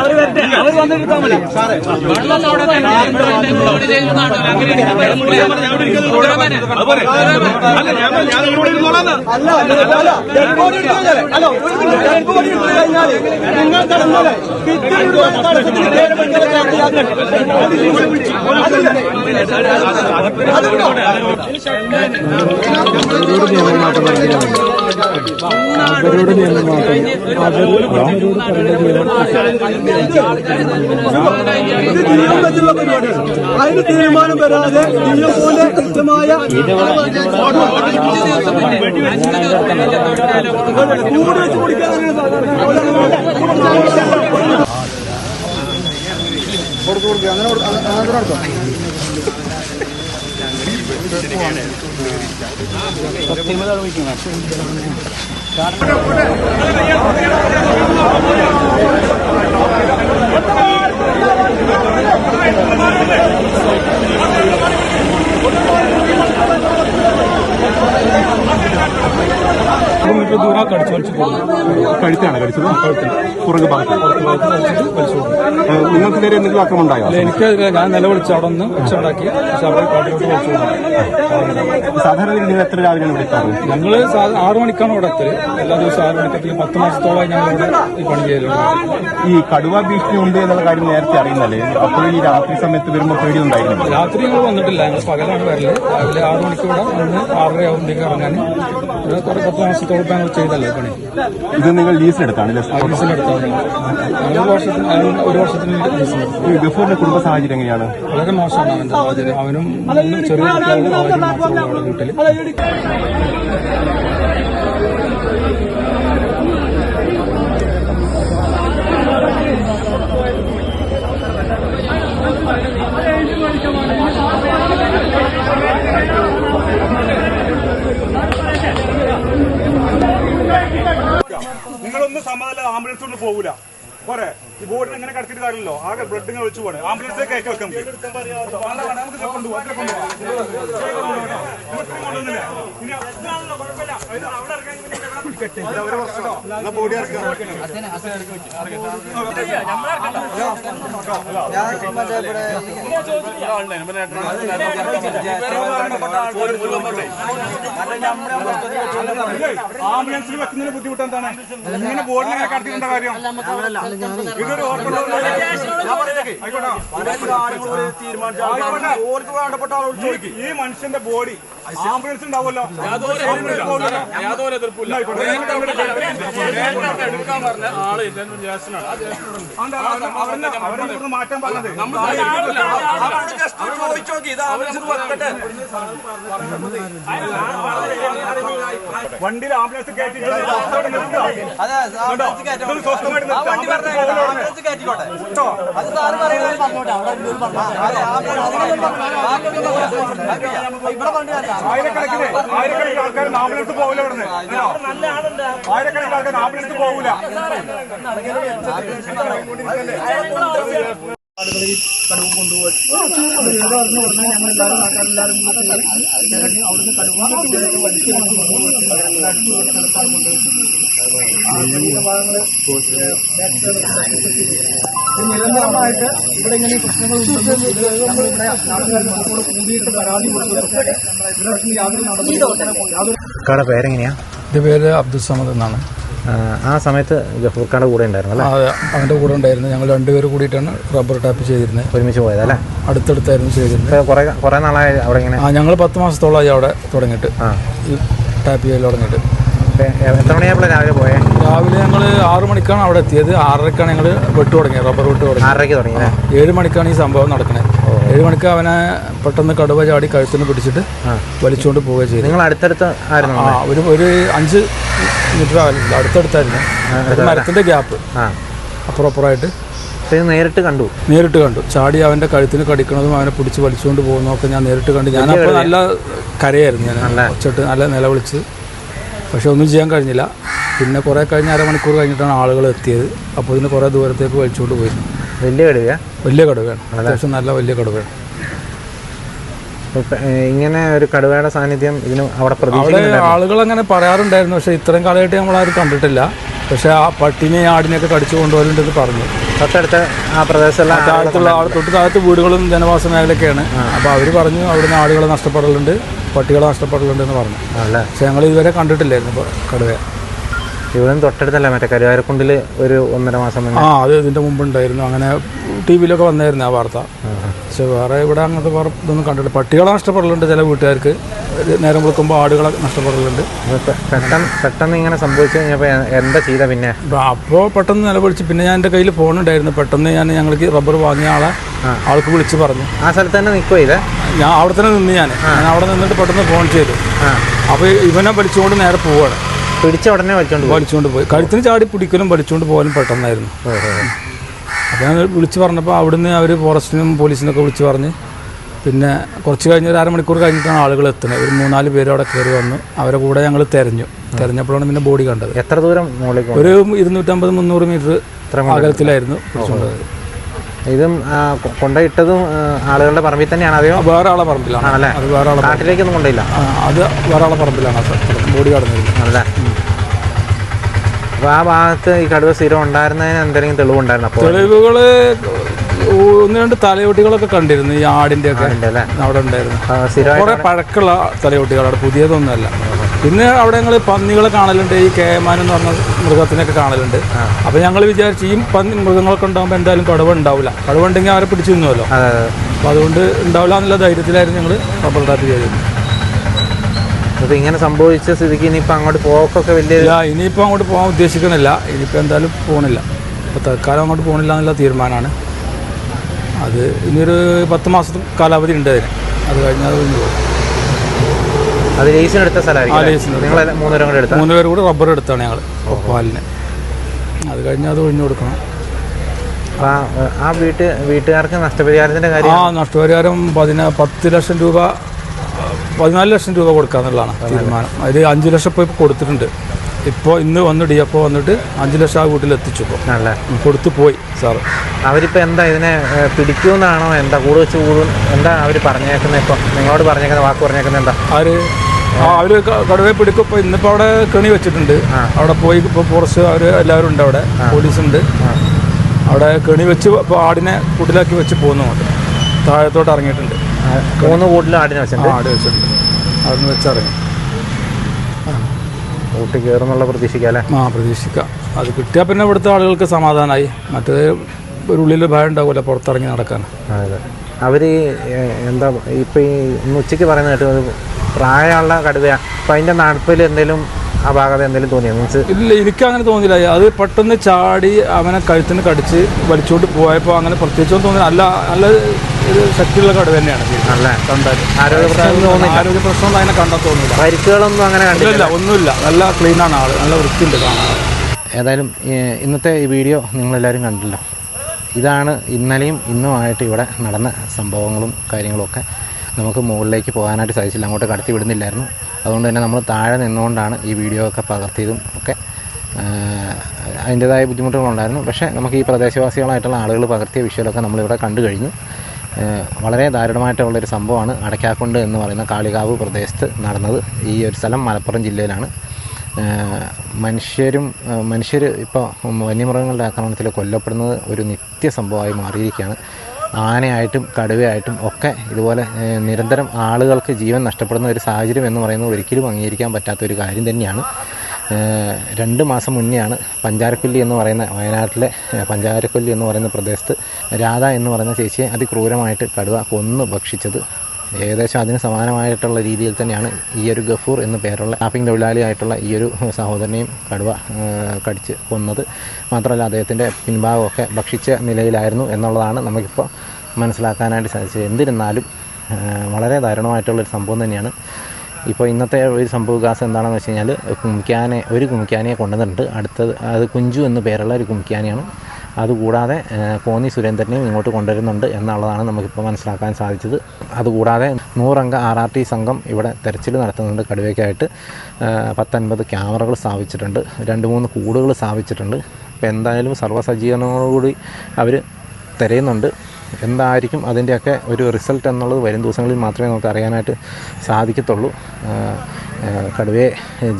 നിങ്ങൾ കടന്നാലേ പിറ്റേന്ന് തടസ്സത്തിന് നേരെ അവരോട് നിയമം മാറ്റം അവരോട് ഇത് വെച്ചുള്ള പരിപാടിയാണ് അതിന് തീരുമാനം വരാതെ നിയമം പോലെ കൃത്യമായ കൂട് വെച്ച് കുടിക്കാൻ ഒന്നും മീറ്റർ ദൂരം കടിച്ചു വലിച്ചു പോകുന്നു. കഴുത്താണ് കടിച്ചത്. പുറകു ഭാഗത്ത്. പുറത്ത് ഭാഗത്ത് വലിച്ചിട്ട് വലിച്ചു പോകുന്നു. ഏഹ് നിങ്ങൾക്ക് നേരെ എന്തെങ്കിലും ആക്രമം ഉണ്ടായോ? എനിക്ക് ഞാൻ നിലവിളിച്ച് അവിടെ നിന്ന് ഒച്ച ഉണ്ടാക്കി പക്ഷെ അവിടെ കാട്ടിലോട്ട് വലിച്ചു സാധാരണ നിങ്ങൾ എത്ര രാവിലെയാണ് വിളിക്കാറ് ഞങ്ങൾ ആറ് മണിക്കാണ് ഇവിടെ എത്തൽ. എല്ലാ ദിവസവും ആറ് മണിക്കത്തിൽ പത്ത് മാസത്തോളമായി ഞങ്ങൾ ഇവിടെ ഈ പണി ചെയ്തിട്ടുണ്ട്. ഈ കടുവ ഭീഷണി ഉണ്ട് എന്നുള്ള കാര്യം നേരത്തെ അറിയുന്നല്ലേ അപ്പോൾ ഈ രാത്രി സമയത്ത് വരുമ്പോൾ പേടിയുണ്ടായിരുന്നു രാത്രി ഞങ്ങൾ വന്നിട്ടില്ല. ഞങ്ങൾ പകലാണ് വരൽ. രാവിലെ ആറ് മണിക്ക് ഇവിടെ ആറര ആവുമ്പോഴേക്കും ഇറങ്ങാൻ. ഇവിടെ കുറെ പത്ത് മാസത്തോളം ഞങ്ങൾ ചെയ്തല്ലേ പണി? ഇത് നിങ്ങൾ ലീസിലെടുത്താണ് ഞങ്ങൾ ഒരു വർഷത്തിന് ഒരു വർഷത്തിന് ഗഫൂറിന്റെ കുടുംബ സാഹചര്യം എങ്ങനെയാണ്? വളരെ മോശമാണ് അവന്റെ സാഹചര്യം. അവനും ചെറിയ വീട്ടിൽ നിങ്ങളൊന്നും സമ്മതമല്ല ആംബുലൻസ് ഒന്നും പോകൂല പോരെ. ഈ ബോർഡിന് എങ്ങനെ കടത്തിയിട്ട് കാര്യമല്ലോ ആകെ ബ്ലഡ് ഇങ്ങനെ വെച്ച് പോണേ ആംബുലൻസിലേക്ക് കയറ്റി വെക്കാം നമുക്ക്. കൊണ്ടുപോകാം, ബോഡി ഇറക്കാം. ആംബുലൻസിൽ വെക്കുന്നതിന് ബുദ്ധിമുട്ട് എന്താണ് ഇങ്ങനെ ബോർഡിനെ കടത്തിക്കേണ്ട കാര്യം ഈ മനുഷ്യന്റെ ബോഡി ആംബുലൻസ് ഉണ്ടാവുമല്ലോ. മാറ്റാൻ പറഞ്ഞത്. വണ്ടിയിൽ ആംബുലൻസ് കയറ്റിട്ട് അവിടെ നിർത്തുക. ഇതൊന്ന് സ്വസ്ഥമായിട്ട്. ആംബുലൻസ്. കേട്ടോ? ആയിരക്കണക്കിന് ആയിരക്കണക്കിന് ആൾക്കാർ ആംബുലൻസ് പോകില്ല ഇവിടുന്ന് ആയിരക്കണക്കിന് ആൾക്കാർ ആംബുലൻസ് പോകില്ല നിരന്തരമായിട്ട് ഇവിടെ ഇങ്ങനെ പ്രശ്നങ്ങൾ ഉണ്ടെന്നും നാട്ടുകാർ നമ്മളോട് കൂടിയിട്ട് പരാതി കൊടുത്തതൊക്കെ ഇതിനകത്ത് യാതൊരു നടപടി യാതൊരു കട പേരെങ്ങനെയാ? എന്റെ പേര് അബ്ദുൽ സമദ് എന്നാണ്. ആ, സമയത്ത് ഗഫൂർക്കാട് കൂടെ ഉണ്ടായിരുന്നു അല്ലേ? അതെ അവന്റെ കൂടെ ഉണ്ടായിരുന്നു. ഞങ്ങൾ രണ്ടുപേര് കൂടിയിട്ടാണ് റബ്ബർ ടാപ്പ് ചെയ്തിരുന്നത് ഒരുമിച്ച് പോയതല്ലേ അടുത്തടുത്തായിരുന്നു ചെയ്തിരുന്നത് കുറേ കുറെ നാളായി അവിടെ ഇങ്ങനെ? ആ ഞങ്ങൾ പത്ത് മാസത്തോളമായി അവിടെ തുടങ്ങിയിട്ട്. ആ. ഈ ടാപ്പ് ചെയ്യൽ തുടങ്ങിയിട്ട്. എത്ര മണിയായപ്പോഴാണ് രാവിലെ പോയേ? രാവിലെ ഞങ്ങൾ ആറു മണിക്കാണ് അവിടെ എത്തിയത്. ആറരക്കാണ് ഞങ്ങൾ വെട്ട് തുടങ്ങിയത് റബ്ബർ വെട്ട് തുടങ്ങി ആറരയ്ക്ക് തുടങ്ങി അല്ലേ? ഏഴ് മണിക്കാണ് ഈ സംഭവം നടക്കുന്നത് ഏഴ് മണിക്ക് അവനെ പെട്ടെന്ന് കടുവ ചാടി കഴുത്തിന് പിടിച്ചിട്ട് വലിച്ചുകൊണ്ട് പോവുകയും ചെയ്തു നിങ്ങൾ അടുത്തടുത്ത് ആയിരുന്നു ആ ഒരു ഒരു അഞ്ച് മീറ്റർ അകലില്ല അടുത്തടുത്തായിരുന്നു. മരത്തിന്റെ ഗ്യാപ്പ്. അപ്പുറപ്പുറമായിട്ട്. അപ്പുറം അപ്പുറമായിട്ട് നേരിട്ട് കണ്ടു. നേരിട്ട് കണ്ടു. ചാടി അവന്റെ കഴുത്തിന് കടിക്കണതും അവനെ പിടിച്ച് വലിച്ചുകൊണ്ട് പോകുന്നതൊക്കെ ഞാൻ നേരിട്ട് കണ്ടു. ഞാൻ അപ്പോൾ നല്ല കരയായിരുന്നു ഞാൻ. ഒച്ചിട്ട് നല്ല നിലവിളിച്ച്. പക്ഷെ ഒന്നും ചെയ്യാൻ കഴിഞ്ഞില്ല. പിന്നെ കുറേ കഴിഞ്ഞ് അരമണിക്കൂർ കഴിഞ്ഞിട്ടാണ് ആളുകൾ എത്തിയത്. അപ്പോൾ ഇതിന് കുറേ ദൂരത്തേക്ക് വലിച്ചുകൊണ്ട് പോയിരുന്നു. വലിയ കടുവയാണ് വലിയ കടുവയാണ് അത്യാവശ്യം നല്ല വലിയ കടുവയാണ് ഇങ്ങനെ ഒരു കടുവയുടെ സാന്നിധ്യം ഇതിന് അവിടെ അവിടെ ആളുകൾ അങ്ങനെ പറയാറുണ്ടായിരുന്നു പക്ഷേ ഇത്രയും കാലമായിട്ട് ആരും കണ്ടിട്ടില്ല. പക്ഷേ ആ പട്ടിനെ ആടിനെയൊക്കെ കടിച്ചു കൊണ്ടുപോകലുണ്ടെന്ന് പറഞ്ഞു. തൊട്ടടുത്ത ആ പ്രദേശത്തുള്ള താഴത്തുള്ള തൊട്ട് താഴത്ത് വീടുകളും ജനവാസ മേഖലയൊക്കെയാണ്. അപ്പോൾ അവർ പറഞ്ഞു അവിടുന്ന് ആടുകൾ നഷ്ടപ്പെടലുണ്ട് പട്ടികളെ നഷ്ടപ്പെടലുണ്ട് എന്ന് പറഞ്ഞു. അല്ലേ പക്ഷെ ഞങ്ങൾ ഇതുവരെ കണ്ടിട്ടില്ലായിരുന്നു ഇപ്പോൾ കടുവയെ. ഇവിടെ തൊട്ടടുത്തല്ല മറ്റേ കരുവാരക്കുണ്ടിൽ ഒരു ഒന്നര മാസം ആ അത് ഇതിന്റെ മുമ്പ് ഉണ്ടായിരുന്നു അങ്ങനെ ടി വിയിലൊക്കെ വന്നായിരുന്നു ആ വാർത്ത. പക്ഷെ വേറെ ഇവിടെ അങ്ങനത്തെ വേറെ ഇതൊന്നും കണ്ടിട്ടില്ല. പട്ടികളെ നഷ്ടപ്പെടലുണ്ട് ചില വീട്ടുകാർക്ക്. നേരം വിളിക്കുമ്പോൾ ആടുകളെ നഷ്ടപ്പെടലുണ്ട്. പെട്ടെന്ന് പെട്ടെന്ന് ഇങ്ങനെ സംഭവിച്ചു കഴിഞ്ഞപ്പോൾ എന്താ ചെയ്ത പിന്നെ? അപ്പോൾ പെട്ടെന്ന് നിലവിളിച്ച്. പിന്നെ ഞാൻ എന്റെ കയ്യിൽ ഫോണുണ്ടായിരുന്നു പെട്ടെന്ന് ഞാൻ ഞങ്ങൾക്ക് റബ്ബർ വാങ്ങിയ ആളെ ആൾക്ക് വിളിച്ച് പറഞ്ഞു. ആ സ്ഥലത്ത് തന്നെ നിൽക്കുവേ ഇത്? ഞാൻ അവിടെ തന്നെ നിന്ന് ഞാൻ ഞാൻ അവിടെ നിന്നിട്ട് പെട്ടെന്ന് ഫോൺ ചെയ്തു. അപ്പോൾ ഇവനെ വലിച്ചുകൊണ്ട് നേരെ പോവാണ്. പിടിച്ച ഉടനെ വലിച്ചോണ്ട് വലിച്ചുകൊണ്ട് പോയി. കഴുത്തിന് ചാടി പിടിക്കലും വലിച്ചുകൊണ്ട് പോകലും പെട്ടെന്നായിരുന്നു. അപ്പോൾ ഞാൻ വിളിച്ച് പറഞ്ഞപ്പോൾ അവിടുന്ന് അവർ ഫോറസ്റ്റിനും പോലീസിനൊക്കെ വിളിച്ച് പറഞ്ഞ്. പിന്നെ കുറച്ച് കഴിഞ്ഞ് ഒരു അരമണിക്കൂർ കഴിഞ്ഞിട്ടാണ് ആളുകൾ എത്തുന്നത്. ഒരു മൂന്നാൽ പേര് അവിടെ കയറി വന്നു. അവരെ കൂടെ ഞങ്ങൾ തെരഞ്ഞു. തെരഞ്ഞപ്പോഴാണ് പിന്നെ ബോഡി കണ്ടത്. എത്ര ദൂരം ഒരു ഇരുന്നൂറ്റമ്പത് മുന്നൂറ് മീറ്റർ അകലത്തിലായിരുന്നു പിടിച്ചുകൊണ്ടത്. ഇതും ആ, കൊ- കൊണ്ടുപോയിട്ടതും ആ, ആളുകളുടെ പറമ്പിൽ തന്നെയാണ് അതെയോ? വേറെ ആളെ പറമ്പിലാണ്. അല്ലേ അത് വേറെ ആളെ നാട്ടിലേക്കൊന്നും കൊണ്ടില്ല അത് വേറെ ആളെ പറമ്പിലാണ്. ബോഡി കടന്നിരുന്നത്. ആണല്ലേ? അപ്പോൾ ആ ഭാഗത്ത് ഈ കടുവ സ്ഥിരം ഉണ്ടായിരുന്നതിന് എന്തെങ്കിലും തെളിവുണ്ടായിരുന്നു? അപ്പോൾ തെളിവുകൾ ഒന്ന് രണ്ട് തലയോട്ടികളൊക്കെ കണ്ടിരുന്നു ഈ ആടിന്റെ ഒക്കെ അവിടെ ഉണ്ടായിരുന്നു. കുറെ പഴക്കുള്ള തലയോട്ടികൾ അവിടെ പുതിയതൊന്നുമല്ല. പിന്നെ അവിടെ ഞങ്ങൾ പന്നികളെ കാണലുണ്ട് ഈ കേമാൻ എന്ന് പറഞ്ഞ മൃഗത്തിനൊക്കെ കാണലുണ്ട്. അപ്പൊ ഞങ്ങൾ വിചാരിച്ചു ഈ പന്നി മൃഗങ്ങളൊക്കെ ഉണ്ടാകുമ്പോൾ എന്തായാലും കടുവ ഉണ്ടാവില്ല കടുവ ഉണ്ടെങ്കിൽ അവരെ പിടിച്ചു നിന്നുമല്ലോ അതെ അതെ. അപ്പൊ അതുകൊണ്ട് ഉണ്ടാവില്ല എന്നുള്ള ധൈര്യത്തിലായിരുന്നു ഞങ്ങൾ റബ്ബർ ടാപ്പ് ചെയ്തത് അപ്പോൾ ഇങ്ങനെ സംഭവിച്ച സ്ഥിതിക്ക് ഇനിയിപ്പോൾ അങ്ങോട്ട് പോക്കൊക്കെ വലിയ ഇല്ല ഇനിയിപ്പോൾ അങ്ങോട്ട് പോകാൻ ഉദ്ദേശിക്കുന്നില്ല ഇനിയിപ്പോൾ എന്തായാലും പോകണില്ല ഇപ്പോൾ തൽക്കാലം അങ്ങോട്ട് പോകണില്ല എന്നുള്ള തീരുമാനമാണ് അത് ഇനിയൊരു പത്ത് മാസത്തെ കാലാവധി ഉണ്ട് അതിന്. അത് കഴിഞ്ഞാൽ അത് പോകും. അത് ലീസിന് എടുത്ത ആ, സ്ഥലമായിരിക്കും എടുത്ത. നിങ്ങൾ മൂന്നുപേരും കൂടെ എടുത്ത? മൂന്ന് പേര് കൂടെ റബ്ബർ എടുത്താണ് ഞങ്ങൾ പാലിന്. അത് കഴിഞ്ഞാൽ അത് ഒഴിഞ്ഞു കൊടുക്കണം. അപ്പോൾ ആ, ആ വീട്ട് വീട്ടുകാർക്ക് നഷ്ടപരിഹാരത്തിന്റെ കാര്യം? ആ നഷ്ടപരിഹാരം പതിന പത്ത് ലക്ഷം രൂപ പതിനാല് ലക്ഷം രൂപ കൊടുക്കാന്നുള്ളതാണ് തീരുമാനം. അതിൽ അഞ്ച് ലക്ഷം ഇപ്പോൾ കൊടുത്തിട്ടുണ്ട്. ഇപ്പോൾ ഇന്ന് വന്ന് ഡി എഫ് വന്നിട്ട് അഞ്ച് ലക്ഷം ആ വീട്ടിൽ എത്തിച്ചു ഇപ്പോൾ കൊടുത്തു പോയി സാറ്. അവരിപ്പോൾ എന്താ ഇതിനെ പിടിക്കുമെന്നാണോ എന്താ കൂട് വെച്ച് കൂടും എന്താ അവർ പറഞ്ഞേക്കുന്നത് ഇപ്പോൾ നിങ്ങളോട് പറഞ്ഞേക്കുന്ന വാക്ക് പറഞ്ഞേക്കുന്നത് എന്താ? അവർ ആ അവർ കടുവയെ പിടിക്കും. ഇപ്പോൾ ഇന്നിപ്പോൾ അവിടെ കെണി വെച്ചിട്ടുണ്ട്. അവിടെ പോയി ഇപ്പോൾ ഫോറസ്റ്റ് അവർ എല്ലാവരും ഉണ്ട് അവിടെ. പോലീസ് ഉണ്ട് അവിടെ കെണി വെച്ച് ഇപ്പോൾ ആടിനെ കൂട്ടിലാക്കി വെച്ച് പോകുന്നുണ്ട് താഴത്തോട്ട് ഇറങ്ങിയിട്ടുണ്ട്. മൂന്ന് കൂട്ടിൽ ആടിനെ വെച്ചിട്ടുണ്ട്. ആട് വെച്ചിട്ടുണ്ട്. അവിടുന്ന് വെച്ചറിയാം കൂട്ടി കയറുന്നുള്ള പ്രതീക്ഷിക്കാം അല്ലേ? ആ പ്രതീക്ഷിക്കാം. അത് കിട്ടിയാൽ പിന്നെ ഇവിടുത്തെ ആളുകൾക്ക് സമാധാനമായി മറ്റേ ഒരു ഉള്ളിൽ ഭയം ഉണ്ടാവില്ല പുറത്തിറങ്ങി നടക്കാൻ. അതെ. അവർ എന്താ ഇപ്പം ഈ ഇന്ന് ഉച്ചയ്ക്ക് പറയുന്ന കേട്ടു പ്രായമുള്ള കടുവയാണ് അപ്പം അതിന്റെ നടപ്പിൽ എന്തെങ്കിലും അപാകത എന്തെങ്കിലും തോന്നിയോ? മീൻസ് ഇല്ല എനിക്ക് അങ്ങനെ തോന്നിയില്ല. അത് പെട്ടെന്ന് ചാടി അവനെ കഴുത്തിന് കടിച്ച് വലിച്ചോണ്ട് പോയപ്പോൾ അങ്ങനെ പ്രത്യേകിച്ചൊന്നും തോന്നില്ല അല്ല നല്ല ഒരു ശക്തിയുള്ള കടുവ തന്നെയാണ് നല്ല കണ്ടാൽ ആരോഗ്യ പ്രശ്നമൊന്നും തോന്നില്ല ആരോഗ്യ പ്രശ്നം അതിനെ കണ്ടാൽ തോന്നില്ല. പരിക്കുകളൊന്നും അങ്ങനെ കണ്ടില്ല. ഒന്നുമില്ല. നല്ല ക്ലീൻ ആണ് ആൾ. നല്ല വൃത്തിയുണ്ട് കാണാൻ. ഏതായാലും ഇന്നത്തെ ഈ വീഡിയോ നിങ്ങളെല്ലാവരും കണ്ടല്ലോ ഇതാണ് ഇന്നലെയും ഇന്നുമായിട്ട് ഇവിടെ നടന്ന സംഭവങ്ങളും കാര്യങ്ങളൊക്കെ നമുക്ക് മുകളിലേക്ക് പോകാനായിട്ട് സാധിച്ചില്ല. അങ്ങോട്ട് കടത്തി വിടുന്നില്ലായിരുന്നു. അതുകൊണ്ട് തന്നെ നമ്മൾ താഴെ നിന്നുകൊണ്ടാണ് ഈ വീഡിയോ ഒക്കെ പകർത്തിയതും ഒക്കെ. അതിന്റേതായ ബുദ്ധിമുട്ടുകളുണ്ടായിരുന്നു. പക്ഷേ നമുക്ക് ഈ പ്രദേശവാസികളായിട്ടുള്ള ആളുകൾ പകർത്തിയ വിഷയമൊക്കെ നമ്മളിവിടെ കണ്ടു കഴിഞ്ഞു. വളരെ ദാരുണമായിട്ടുള്ളൊരു സംഭവമാണ് അടയ്ക്കാക്കുണ്ട് എന്ന് പറയുന്ന കാളികാവ് പ്രദേശത്ത് നടന്നത്. ഈ ഒരു സ്ഥലം മലപ്പുറം ജില്ലയിലാണ്. മനുഷ്യരും മനുഷ്യർ ഇപ്പോൾ വന്യമൃഗങ്ങളുടെ ആക്രമണത്തിൽ കൊല്ലപ്പെടുന്നത് ഒരു നിത്യ സംഭവമായി മാറിയിരിക്കുകയാണ്. ആനയായിട്ടും കടുവയായിട്ടും ഒക്കെ ഇതുപോലെ നിരന്തരം ആളുകൾക്ക് ജീവൻ നഷ്ടപ്പെടുന്ന ഒരു സാഹചര്യം എന്ന് പറയുന്നത് ഒരിക്കലും അംഗീകരിക്കാൻ പറ്റാത്ത ഒരു കാര്യം തന്നെയാണ്. രണ്ട് മാസം മുന്നെയാണ് പഞ്ചാരക്കൊല്ലി എന്ന് പറയുന്ന വയനാട്ടിലെ പഞ്ചാരക്കൊല്ലി എന്ന് പറയുന്ന പ്രദേശത്ത് രാധ എന്ന് പറയുന്ന ചേച്ചിയെ അതിക്രൂരമായിട്ട് കടുവ കൊന്നു ഭക്ഷിച്ചത്. ഏകദേശം അതിന് സമാനമായിട്ടുള്ള രീതിയിൽ തന്നെയാണ് ഈ ഒരു ഗഫൂർ എന്ന പേരുള്ള ടാപ്പിംഗ് തൊഴിലാളിയായിട്ടുള്ള ഈ ഒരു സഹോദരനെയും കടുവ കടിച്ച് കൊന്നത്. മാത്രമല്ല അദ്ദേഹത്തിന്റെ പിൻഭാഗമൊക്കെ ഭക്ഷിച്ച നിലയിലായിരുന്നു എന്നുള്ളതാണ് നമുക്കിപ്പോൾ മനസ്സിലാക്കാനായിട്ട് സാധിച്ചത്. എന്നിരുന്നാലും ആ, വളരെ ദാരുണമായിട്ടുള്ളൊരു സംഭവം തന്നെയാണ്. ഇപ്പോൾ ഇന്നത്തെ ഒരു സംഭവവികാസം എന്താണെന്ന് വെച്ച് കഴിഞ്ഞാൽ കുമിക്കാനെ ഒരു കുമിക്കാനയെ കൊണ്ടുവന്നിട്ടുണ്ട്. അടുത്തത് അത് കുഞ്ചു എന്ന് പേരുള്ള ഒരു കുമിക്കാനയാണ് അതുകൂടാതെ കോന്നി സുരേന്ദ്രനെയും ഇങ്ങോട്ട് കൊണ്ടുവരുന്നുണ്ട് എന്നുള്ളതാണ് നമുക്കിപ്പോൾ മനസ്സിലാക്കാൻ സാധിച്ചത്. അതുകൂടാതെ നൂറംഗ ആർ ആർ ടി സംഘം ഇവിടെ തെരച്ചിൽ നടത്തുന്നുണ്ട്. കടുവയ്ക്കായിട്ട് പത്തൊൻപത് ക്യാമറകൾ സ്ഥാപിച്ചിട്ടുണ്ട്. രണ്ട് മൂന്ന് കൂടുകൾ സ്ഥാപിച്ചിട്ടുണ്ട്. അപ്പോൾ എന്തായാലും സർവസജ്ജീകരണങ്ങളോടുകൂടി അവർ തിരയുന്നുണ്ട്. എന്തായിരിക്കും അതിന്റെയൊക്കെ ഒരു റിസൾട്ട് എന്നുള്ളത് വരും ദിവസങ്ങളിൽ മാത്രമേ നമുക്ക് അറിയാനായിട്ട് സാധിക്കത്തുള്ളൂ. കടുവയെ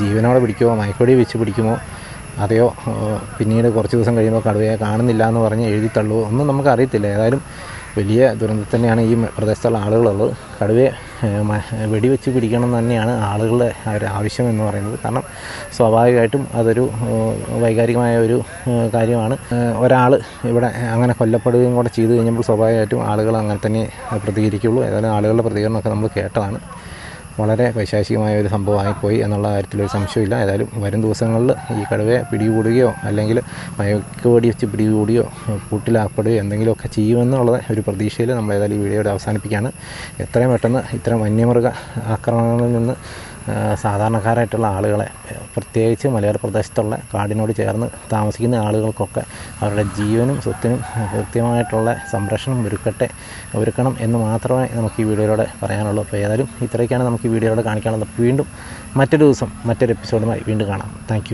ജീവനോടെ പിടിക്കുമോ? മയക്കൊടി വെച്ച് പിടിക്കുമോ? അതെയോ? പിന്നീട് കുറച്ച് ദിവസം കഴിയുമ്പോൾ കടുവയെ കാണുന്നില്ല എന്ന് പറഞ്ഞ് എഴുതി തള്ളുമോ ഒന്നും നമുക്കറിയത്തില്ല ഏതായാലും വലിയ ദുരന്തം തന്നെയാണ് ഈ പ്രദേശത്തുള്ള ആളുകളുള്ളത്. കടുവയെ വെടിവെച്ച് പിടിക്കണം തന്നെയാണ് ആളുകളുടെ ഒരു ആവശ്യം എന്ന് പറയുന്നത്. കാരണം സ്വാഭാവികമായിട്ടും അതൊരു വൈകാരികമായ ഒരു കാര്യമാണ്. ഒരാൾ ഇവിടെ അങ്ങനെ കൊല്ലപ്പെടുകയും കൂടെ ചെയ്തു കഴിഞ്ഞപ്പോൾ സ്വാഭാവികമായിട്ടും ആളുകൾ അങ്ങനെ തന്നെ പ്രതികരിക്കുകയുള്ളൂ ഏതായാലും ആളുകളുടെ പ്രതികരണമൊക്കെ നമ്മൾ കേട്ടതാണ്. വളരെ പൈശാചികമായ ഒരു സംഭവമായി പോയി എന്നുള്ള കാര്യത്തിലൊരു സംശയമില്ല ഏതായാലും വരും ദിവസങ്ങളിൽ ഈ കടുവയെ പിടികൂടുകയോ അല്ലെങ്കിൽ മയക്കുവടി വെച്ച് പിടികൂടുകയോ കൂട്ടിലാക്കപ്പെടുകയോ എന്തെങ്കിലുമൊക്കെ ചെയ്യുമെന്നുള്ള ഒരു പ്രതീക്ഷയിൽ നമ്മൾ ഏതായാലും ഈ വീഡിയോയുടെ അവസാനിപ്പിക്കുകയാണ്. എത്രയും പെട്ടെന്ന് ഇത്തരം വന്യമൃഗ ആക്രമണങ്ങളിൽ നിന്ന് സാധാരണക്കാരായിട്ടുള്ള ആളുകളെ പ്രത്യേകിച്ച് മലയോര പ്രദേശത്തുള്ള കാടിനോട് ചേർന്ന് താമസിക്കുന്ന ആളുകൾക്കൊക്കെ അവരുടെ ജീവനും സ്വത്തിനും കൃത്യമായിട്ടുള്ള സംരക്ഷണം ഒരുക്കട്ടെ ഒരുക്കണം എന്ന് മാത്രമേ നമുക്ക് ഈ വീഡിയോയിലൂടെ പറയാനുള്ളൂ. അപ്പോൾ ഏതായാലും ഇത്രയൊക്കെയാണ് നമുക്ക് ഈ വീഡിയോയിലൂടെ കാണിക്കാനുള്ളത്. വീണ്ടും മറ്റൊരു ദിവസം മറ്റൊരു എപ്പിസോഡുമായി വീണ്ടും കാണാം. താങ്ക്